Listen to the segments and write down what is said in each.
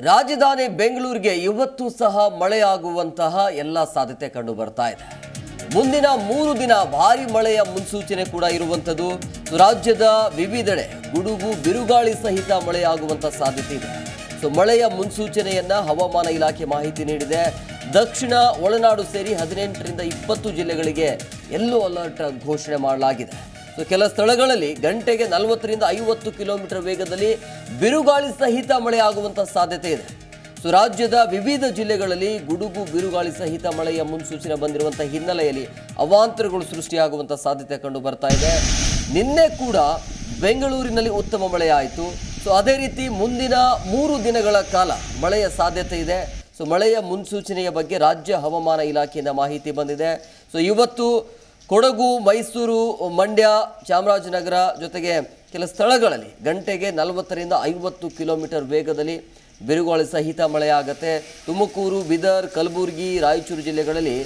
ರಾಜಧಾನಿ ಬೆಂಗಳೂರಿಗೆ ಇವತ್ತು ಸಹ ಮಳೆಯಾಗುವಂತಹ ಎಲ್ಲ ಸಾಧ್ಯತೆ ಕಂಡು ಬರ್ತಾ ಇದೆ. ಮುಂದಿನ ಮೂರು ದಿನ ಭಾರಿ ಮಳೆಯ ಮುನ್ಸೂಚನೆ ಕೂಡ ಇರುವಂಥದ್ದು. ರಾಜ್ಯದ ವಿವಿಧೆಡೆ ಗುಡುಗು, ಬಿರುಗಾಳಿ ಸಹಿತ ಮಳೆಯಾಗುವಂತ ಸಾಧ್ಯತೆ ಇದೆ. ಸೊ, ಮಳೆಯ ಮುನ್ಸೂಚನೆಯನ್ನ ಹವಾಮಾನ ಇಲಾಖೆ ಮಾಹಿತಿ ನೀಡಿದೆ. ದಕ್ಷಿಣ ಒಳನಾಡು ಸೇರಿ ಹದಿನೆಂಟರಿಂದ ಇಪ್ಪತ್ತು ಜಿಲ್ಲೆಗಳಿಗೆ ಎಲ್ಲೋ ಅಲರ್ಟ್ ಘೋಷಣೆ ಮಾಡಲಾಗಿದೆ. ಸೊ ಕೆಲ ಸ್ಥಳಗಳಲ್ಲಿ ಗಂಟೆಗೆ ನಲವತ್ತರಿಂದ ಐವತ್ತು ಕಿಲೋಮೀಟರ್ ವೇಗದಲ್ಲಿ ಬಿರುಗಾಳಿ ಸಹಿತ ಮಳೆಯಾಗುವಂತ ಸಾಧ್ಯತೆ ಇದೆ. ಸೊ ರಾಜ್ಯದ ವಿವಿಧ ಜಿಲ್ಲೆಗಳಲ್ಲಿ ಗುಡುಗು ಬಿರುಗಾಳಿ ಸಹಿತ ಮಳೆಯ ಮುನ್ಸೂಚನೆ ಬಂದಿರುವಂತಹ ಹಿನ್ನೆಲೆಯಲ್ಲಿ ಅವಾಂತರಗಳು ಸೃಷ್ಟಿಯಾಗುವಂತ ಸಾಧ್ಯತೆ ಕಂಡು ಬರ್ತಾ ಇದೆ. ನಿನ್ನೆ ಕೂಡ ಬೆಂಗಳೂರಿನಲ್ಲಿ ಉತ್ತಮ ಮಳೆಯಾಯಿತು. ಸೊ ಅದೇ ರೀತಿ ಮುಂದಿನ ಮೂರು ದಿನಗಳ ಕಾಲ ಮಳೆಯ ಸಾಧ್ಯತೆ ಇದೆ. ಸೊ ಮಳೆಯ ಮುನ್ಸೂಚನೆಯ ಬಗ್ಗೆ ರಾಜ್ಯ ಹವಾಮಾನ ಇಲಾಖೆಯಿಂದ ಮಾಹಿತಿ ಬಂದಿದೆ. ಸೊ ಇವತ್ತು ಕೊಡಗು, ಮೈಸೂರು, ಮಂಡ್ಯ, ಚಾಮರಾಜನಗರ ಜೊತೆಗೆ ಕೆಲ ಸ್ಥಳಗಳಲ್ಲಿ ಗಂಟೆಗೆ ನಲವತ್ತರಿಂದ ಐವತ್ತು ಕಿಲೋಮೀಟರ್ ವೇಗದಲ್ಲಿ ಬಿರುಗಾಳಿ ಸಹಿತ ಮಳೆಯಾಗತ್ತೆ. ತುಮಕೂರು, ಬೀದರ್, ಕಲಬುರಗಿ, ರಾಯಚೂರು ಜಿಲ್ಲೆಗಳಲ್ಲಿ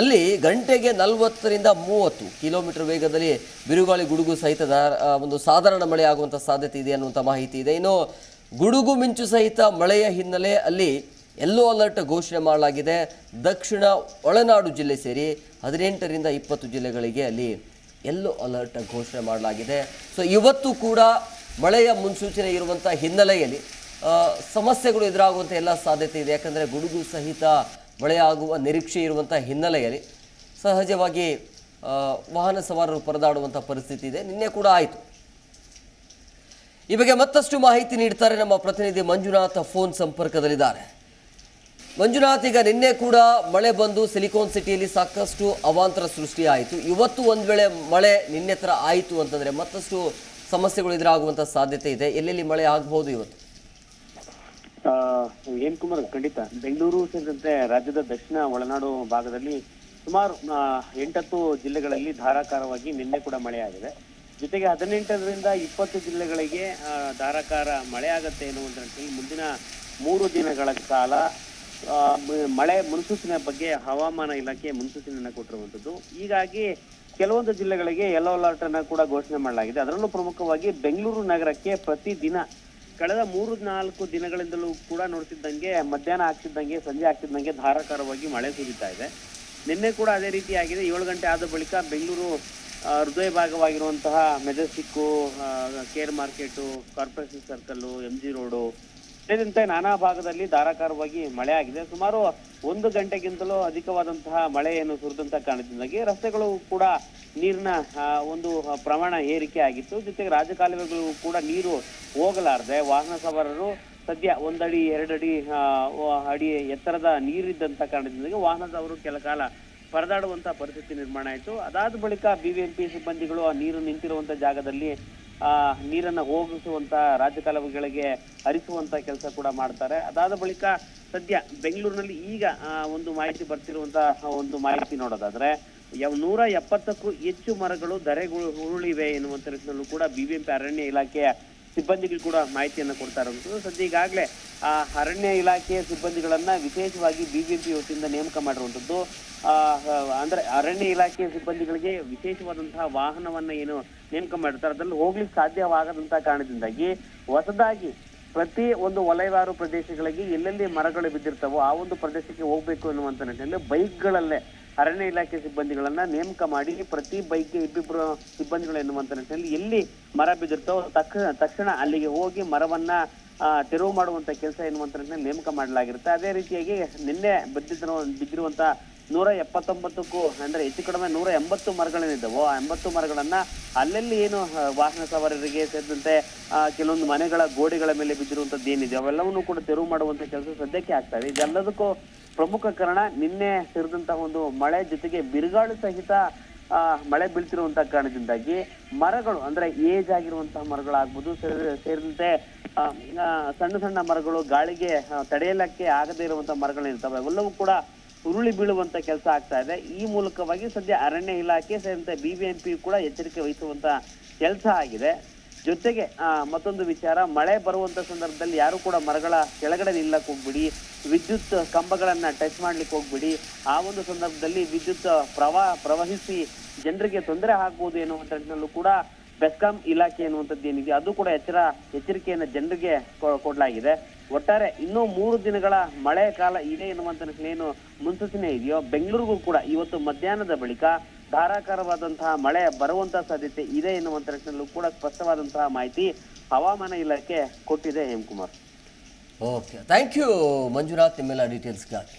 ಅಲ್ಲಿ ಗಂಟೆಗೆ ನಲವತ್ತರಿಂದ ಮೂವತ್ತು ಕಿಲೋಮೀಟರ್ ವೇಗದಲ್ಲಿ ಬಿರುಗಾಳಿ ಗುಡುಗು ಸಹಿತ ಒಂದು ಸಾಧಾರಣ ಮಳೆ ಆಗುವಂಥ ಸಾಧ್ಯತೆ ಇದೆ ಅನ್ನುವಂಥ ಮಾಹಿತಿ ಇದೆ. ಇನ್ನು ಗುಡುಗು ಮಿಂಚು ಸಹಿತ ಮಳೆಯ ಹಿನ್ನೆಲೆ ಅಲ್ಲಿ ಯೆಲ್ಲೋ ಅಲರ್ಟ್ ಘೋಷಣೆ ಮಾಡಲಾಗಿದೆ. ದಕ್ಷಿಣ ಒಳನಾಡು ಜಿಲ್ಲೆ ಸೇರಿ ಹದಿನೆಂಟರಿಂದ ಇಪ್ಪತ್ತು ಜಿಲ್ಲೆಗಳಿಗೆ ಅಲ್ಲಿ ಯೆಲ್ಲೋ ಅಲರ್ಟ್ ಘೋಷಣೆ ಮಾಡಲಾಗಿದೆ. ಸೊ ಇವತ್ತು ಕೂಡ ಮಳೆಯ ಮುನ್ಸೂಚನೆ ಇರುವಂಥ ಹಿನ್ನೆಲೆಯಲ್ಲಿ ಸಮಸ್ಯೆಗಳು ಎದುರಾಗುವಂಥ ಎಲ್ಲ ಸಾಧ್ಯತೆ ಇದೆ. ಯಾಕಂದರೆ ಗುಡುಗು ಸಹಿತ ಮಳೆಯಾಗುವ ನಿರೀಕ್ಷೆ ಇರುವಂಥ ಹಿನ್ನೆಲೆಯಲ್ಲಿ ಸಹಜವಾಗಿ ವಾಹನ ಸವಾರರು ಪರದಾಡುವಂಥ ಪರಿಸ್ಥಿತಿ ಇದೆ. ನಿನ್ನೆ ಕೂಡ ಆಯಿತು. ಈ ಬಗ್ಗೆ ಮತ್ತಷ್ಟು ಮಾಹಿತಿ ನೀಡ್ತಾರೆ ನಮ್ಮ ಪ್ರತಿನಿಧಿ ಮಂಜುನಾಥ ಫೋನ್ ಸಂಪರ್ಕದಲ್ಲಿದ್ದಾರೆ. ಮಂಜುನಾಥ್, ಈಗ ನಿನ್ನೆ ಕೂಡ ಮಳೆ ಬಂದು ಸಿಲಿಕಾನ್ ಸಿಟಿಯಲ್ಲಿ ಸಾಕಷ್ಟು ಅವಾಂತರ ಸೃಷ್ಟಿಯಾಯಿತು. ಇವತ್ತು ಒಂದು ವೇಳೆ ಮಳೆ ನಿನ್ನೆ ಥರ ಆಯಿತು ಅಂತಂದರೆ ಮತ್ತಷ್ಟು ಸಮಸ್ಯೆಗಳು ಎದುರಾಗುವಂಥ ಸಾಧ್ಯತೆ ಇದೆ. ಎಲ್ಲೆಲ್ಲಿ ಮಳೆ ಆಗಬಹುದು ಇವತ್ತು? ಏನ್ ಕುಮಾರ್, ಖಂಡಿತ. ಬೆಂಗಳೂರು ಸೇರಿದಂತೆ ರಾಜ್ಯದ ದಕ್ಷಿಣ ಒಳನಾಡು ಭಾಗದಲ್ಲಿ ಸುಮಾರು ಎಂಟತ್ತು ಜಿಲ್ಲೆಗಳಲ್ಲಿ ಧಾರಾಕಾರವಾಗಿ ನಿನ್ನೆ ಕೂಡ ಮಳೆಯಾಗಿದೆ ಜೊತೆಗೆ ಹದಿನೆಂಟರಿಂದ ಇಪ್ಪತ್ತು ಜಿಲ್ಲೆಗಳಿಗೆ ಧಾರಾಕಾರ ಮಳೆ ಆಗತ್ತೆ ಎನ್ನುವಂತ ಮುಂದಿನ ಮೂರು ದಿನಗಳ ಕಾಲ ಮಳೆ ಮುನ್ಸೂಚನೆ ಬಗ್ಗೆ ಹವಾಮಾನ ಇಲಾಖೆ ಮುನ್ಸೂಚನೆಯನ್ನ ಕೊಟ್ಟಿರುವಂತದ್ದು ಹೀಗಾಗಿ ಕೆಲವೊಂದು ಜಿಲ್ಲೆಗಳಿಗೆ ಯೆಲ್ಲೋ ಅಲರ್ಟ್ ಅನ್ನ ಕೂಡ ಘೋಷಣೆ ಮಾಡಲಾಗಿದೆ. ಅದರಲ್ಲೂ ಪ್ರಮುಖವಾಗಿ ಬೆಂಗಳೂರು ನಗರಕ್ಕೆ ಪ್ರತಿದಿನ ಕಳೆದ ಮೂರು ನಾಲ್ಕು ದಿನಗಳಿಂದಲೂ ಕೂಡ ನೋಡ್ತಿದ್ದಂಗೆ, ಮಧ್ಯಾಹ್ನ ಆಗ್ತಿದ್ದಂಗೆ, ಸಂಜೆ ಆಗ್ತಿದ್ದಂಗೆ ಧಾರಾಕಾರವಾಗಿ ಮಳೆ ಸುರಿತಾ ಇದೆ. ನಿನ್ನೆ ಕೂಡ ಅದೇ ರೀತಿ ಆಗಿದೆ ಏಳು ಗಂಟೆ ಆದ ಬಳಿಕ ಬೆಂಗಳೂರು ಹೃದಯ ಭಾಗವಾಗಿರುವಂತಹ Majestic K R market, corporation circle M G road ಸೇರಿದಂತೆ ನಾನಾ ಭಾಗದಲ್ಲಿ ಧಾರಾಕಾರವಾಗಿ ಮಳೆ ಆಗಿದೆ ಸುಮಾರು ಒಂದು ಗಂಟೆಗಿಂತಲೂ ಅಧಿಕವಾದಂತಹ ಮಳೆಯನ್ನು ಸುರಿದಂತ ಕಾರಣದಿಂದಾಗಿ ರಸ್ತೆಗಳು ಕೂಡ ನೀರಿನ ಒಂದು ಪ್ರಮಾಣ ಏರಿಕೆ ಆಗಿತ್ತು. ಜೊತೆಗೆ ರಾಜಕಾಲುವೆಗಳು ಕೂಡ ನೀರು ಹೋಗಲಾರದೆ ವಾಹನ ಸವಾರರು ಸದ್ಯ ಒಂದಡಿ, ಎರಡಡಿ ಅಡಿ ಎತ್ತರದ ನೀರಿದ್ದಂತ ಕಾರಣದಿಂದಾಗಿ ವಾಹನದವರು ಕೆಲ ಕಾಲ ಪರದಾಡುವಂತ ಪರಿಸ್ಥಿತಿ ನಿರ್ಮಾಣ ಆಯಿತು. ಅದಾದ ಬಳಿಕ ಬಿಬಿಎಂಪಿ ಸಿಬ್ಬಂದಿಗಳು ಆ ನೀರು ನಿಂತಿರುವಂತ ಜಾಗದಲ್ಲಿ ಆ, ನೀರನ್ನ ಹೋಗಿಸುವಂತ ರಾಜಕಾಲುವೆಗಳಿಗೆ ಹರಿಸುವಂತ ಕೆಲಸ ಕೂಡ ಮಾಡ್ತಾರೆ. ಅದಾದ ಬಳಿಕ ಸದ್ಯ ಬೆಂಗಳೂರಿನಲ್ಲಿ ಈಗ ಒಂದು ಮಾಹಿತಿ ಬರ್ತಿರುವಂತಹ ಒಂದು ಮಾಹಿತಿ ನೋಡೋದಾದ್ರೆ ನೂರ ಎಪ್ಪತ್ತಕ್ಕೂ ಹೆಚ್ಚು ಮರಗಳು ಧರೆಗಳು ಉರುಳಿವೆ ಎನ್ನುವಂತ ರೀತಿಯಲ್ಲೂ ಕೂಡ ಬಿಬಿಎಂಪಿ ಅರಣ್ಯ ಇಲಾಖೆಯ ಸಿಬ್ಬಂದಿಗಳು ಕೂಡ ಮಾಹಿತಿಯನ್ನು ಕೊಡ್ತಾ ಇರುವಂಥದ್ದು. ಸದ್ಯ ಈಗಾಗಲೇ ಆ, ಅರಣ್ಯ ಇಲಾಖೆಯ ಸಿಬ್ಬಂದಿಗಳನ್ನ ವಿಶೇಷವಾಗಿ ಬಿಜೆಪಿ ವತಿಯಿಂದ ನೇಮಕ ಮಾಡಿರುವಂಥದ್ದು. ಅಂದ್ರೆ ಅರಣ್ಯ ಇಲಾಖೆಯ ಸಿಬ್ಬಂದಿಗಳಿಗೆ ವಿಶೇಷವಾದಂತಹ ವಾಹನವನ್ನ ಏನು ನೇಮಕ ಮಾಡಿರ್ತಾರೆ. ಅದರಲ್ಲಿ ಹೋಗ್ಲಿಕ್ಕೆ ಸಾಧ್ಯವಾಗದಂತಹ ಕಾರಣದಿಂದಾಗಿ ಹೊಸದಾಗಿ ಪ್ರತಿ ಒಂದು ವಲಯವಾರು ಪ್ರದೇಶಗಳಿಗೆ ಎಲ್ಲೆಲ್ಲಿ ಮರಗಳು ಬಿದ್ದಿರ್ತಾವೋ ಆ ಒಂದು ಪ್ರದೇಶಕ್ಕೆ ಹೋಗ್ಬೇಕು ಅನ್ನುವಂತ ನಿಟ್ಟಿನಲ್ಲಿ ಬೈಕ್ಗಳಲ್ಲೇ ಅರಣ್ಯ ಇಲಾಖೆ ಸಿಬ್ಬಂದಿಗಳನ್ನ ನೇಮಕ ಮಾಡಿ ಪ್ರತಿ ಬೈಕ್ಗೆ ಇಬ್ಬಿಬ್ರು ಸಿಬ್ಬಂದಿಗಳು ಎನ್ನುವಂತ ನಿಟ್ಟಿನಲ್ಲಿ ಎಲ್ಲಿ ಮರ ಬಿದ್ದಿರ್ತಾವೋ ತಕ್ಷಣ ತಕ್ಷಣ ಅಲ್ಲಿಗೆ ಹೋಗಿ ಮರವನ್ನ ತೆರವು ಮಾಡುವಂತ ಕೆಲಸ ಎನ್ನುವಂತ ನಿಟ್ಟಿನಲ್ಲಿ ನೇಮಕ ಮಾಡಲಾಗಿರುತ್ತೆ. ಅದೇ ರೀತಿಯಾಗಿ ನಿನ್ನೆ ಬಿದ್ದಿರೋ ಬಿದ್ದಿರುವಂತ ನೂರ ಎಪ್ಪತ್ತೊಂಬತ್ತಕ್ಕೂ ಅಂದ್ರೆ ಹೆಚ್ಚು ಕಡಿಮೆ ನೂರ ಎಂಬತ್ತು ಮರಗಳೇನಿದ್ದವು ಆ ಎಂಬತ್ತು ಮರಗಳನ್ನ ಅಲ್ಲಲ್ಲಿ ಏನು ವಾಹನ ಸವಾರರಿಗೆ ಸೇರಿದಂತೆ ಕೆಲವೊಂದು ಮನೆಗಳ ಗೋಡೆಗಳ ಮೇಲೆ ಬಿದ್ದಿರುವಂತದ್ದು ಏನಿದೆ, ಅವೆಲ್ಲವನ್ನು ಕೂಡ ತೆರವು ಮಾಡುವಂತ ಕೆಲಸ ಸದ್ಯಕ್ಕೆ ಆಗ್ತಾ ಇದೆ. ಇದೆಲ್ಲದಕ್ಕೂ ಪ್ರಮುಖ ಕಾರಣ ನಿನ್ನೆ ಸೇರಿದಂತ ಒಂದು ಮಳೆ ಜೊತೆಗೆ ಬಿರುಗಾಳು ಸಹಿತ ಮಳೆ ಬೀಳ್ತಿರುವಂತ ಕಾರಣದಿಂದಾಗಿ ಮರಗಳು, ಅಂದ್ರೆ ಏಜ್ ಆಗಿರುವಂತಹ ಮರಗಳಾಗ್ಬೋದು ಸೇರಿ- ಸೇರಿದಂತೆ ಸಣ್ಣ ಸಣ್ಣ ಮರಗಳು ಗಾಳಿಗೆ ತಡೆಯಲಕ್ಕೆ ಆಗದೇ ಇರುವಂತಹ ಮರಗಳೇನಿರ್ತವೆ ಅವೆಲ್ಲವೂ ಕೂಡ ಉರುಳಿ ಬೀಳುವಂತ ಕೆಲಸ ಆಗ್ತಾ ಇದೆ. ಈ ಮೂಲಕವಾಗಿ ಸದ್ಯ ಅರಣ್ಯ ಇಲಾಖೆ ಸೇರಿದಂತೆ ಬಿಬಿಎಂಪಿ ಕೂಡ ಎಚ್ಚರಿಕೆ ವಹಿಸುವಂತ ಕೆಲಸ ಆಗಿದೆ. ಜೊತೆಗೆ ಮತ್ತೊಂದು ವಿಚಾರ, ಮಳೆ ಬರುವಂತ ಸಂದರ್ಭದಲ್ಲಿ ಯಾರು ಕೂಡ ಮರಗಳ ಕೆಳಗಡೆ ನಿಲ್ಲಕ್ಕೆ ಹೋಗ್ಬಿಡಿ. ವಿದ್ಯುತ್ ಕಂಬಗಳನ್ನ ಟಚ್ ಮಾಡ್ಲಿಕ್ಕೆ ಹೋಗ್ಬಿಡಿ. ಆ ಒಂದು ಸಂದರ್ಭದಲ್ಲಿ ವಿದ್ಯುತ್ ಪ್ರವಾಹ ಪ್ರವಹಿಸಿ ಜನರಿಗೆ ತೊಂದರೆ ಆಗ್ಬೋದು ಎನ್ನುವಂತ ಕೂಡ ಬೆಸ್ಕಾಂ ಇಲಾಖೆ ಎನ್ನುವಂಥದ್ದು ಏನಿದೆ, ಅದು ಕೂಡ ಎಚ್ಚರ, ಎಚ್ಚರಿಕೆಯನ್ನು ಜನರಿಗೆ ಕೊಡಲಾಗಿದೆ. ಒಟ್ಟಾರೆ ಇನ್ನೂ ಮೂರು ದಿನಗಳ ಮಳೆ ಕಾಲ ಇದೆ ನಿಟ್ಟಿನಲ್ಲಿ ಏನು ಮುನ್ಸೂಚನೆ ಇದೆಯೋ, ಬೆಂಗಳೂರಿಗೂ ಕೂಡ ಇವತ್ತು ಮಧ್ಯಾಹ್ನದ ಬಳಿಕ ಧಾರಾಕಾರವಾದಂತಹ ಮಳೆ ಬರುವಂತಹ ಸಾಧ್ಯತೆ ಇದೆ ಎನ್ನುವಂತ ನಿಟ್ಟಿನಲ್ಲೂ ಕೂಡ ಸ್ಪಷ್ಟವಾದಂತಹ ಮಾಹಿತಿ ಹವಾಮಾನ ಇಲಾಖೆ ಕೊಟ್ಟಿದೆ, Hemakumar. Okay, thank you Manjunath ನಿಮ್ಮೆಲ್ಲ ಡೀಟೇಲ್ಸ್ಗಾಗಿ.